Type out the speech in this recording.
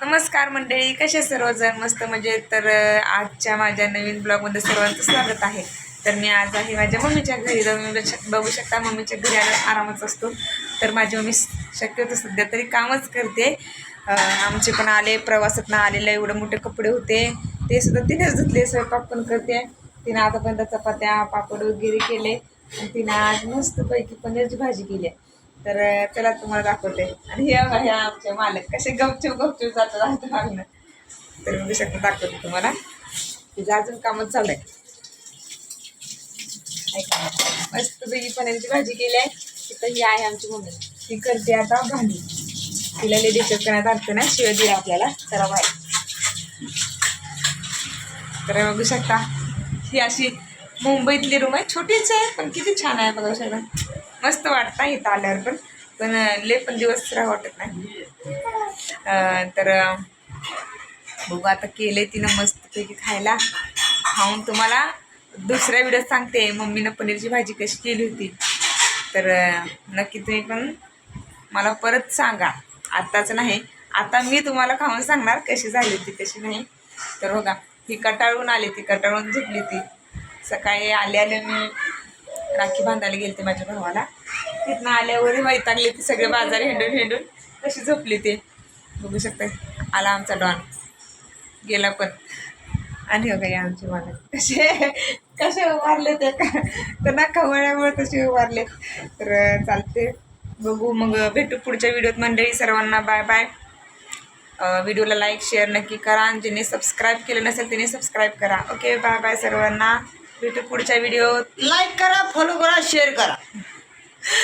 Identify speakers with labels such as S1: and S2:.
S1: नमस्कार मंडळी कसे सर्वजण? मस्त म्हणजे तर आजच्या माझ्या नवीन ब्लॉगमध्ये सर्वांचं स्वागत आहे. तर मी आज आहे माझ्या मम्मीच्या घरी. जाऊन बघू शकता मम्मीच्या घरी आला आरामच असतो. तर माझी मम्मी शक्यतो सध्या तरी कामच करते. आमचे पण आले प्रवासातनं आलेले एवढे मोठे कपडे होते. ते सुद्धा तिनेच धुतले स्वयंपाक पण करते. तिनं आतापर्यंत चपात्या पापड वगैरे केले. आणि तिनं आज मस्तपैकी पनीरची भाजी केली आहे. तर चला तुम्हाला दाखवते. आणि हे हे आमचे मालक कसे गपचूप गपचूप जातात आमच्या मागणं तर बघू शकता दाखवते तुम्हाला. तिचं अजून कामच चालू आहे मस्त पैकी पनीरची भाजी केली आहे. तिथं ही आहे आमची मम्मी. ती करते आता भांडी. तिला लेडीज करण्यात अर्थ ना शिवाय दिला आपल्याला. चला बाहेर तर बघू शकता ही अशी मुंबईतली रूम आहे. छोटीच आहे पण किती छान आहे बघू शकता. मस्त वाटतं इथं आल्यावर पण. पण लय पण दिवस राहा वाटत नाही. तर बघू आता केले तिनं मस्तपैकी खायला. खाऊन तुम्हाला दुसऱ्या व्हिडिओत सांगते. मम्मीनं पनीरची भाजी कशी केली होती. तर नक्की तुम्ही पण मला परत सांगा. आत्ताच नाही. आता मी तुम्हाला खाऊन सांगणार कशी झाली होती कशी नाही. तर बघा ही कटाळून आली ती. कटाळून झोपली ती. सकाळी आले आले मी राखी बांधायला गेलते माझ्या भावाला. तिथनं आल्यावर वैतागले ते सगळे बाजार हिंडून हिंडून कशी झोपली ते. बघू शकता आला आमचा डॉन. गेला पण. आणि हो काही आमचे मला कसे? कसे उभारले ते? का त्यांना खवळल्यामुळे तसे उभारले. तर चालते. बघू मग भेटू पुढच्या व्हिडिओत. मंडळी सर्वांना बाय बाय. व्हिडिओला लाईक शेअर नक्की करा. आणि ज्यांनी सबस्क्राईब केलं नसेल त्यांनी सबस्क्राईब करा. ओके बाय बाय सर्वांना. भेटू पुढच्या व्हिडिओत
S2: लाईक करा फॉलो करा शेअर करा.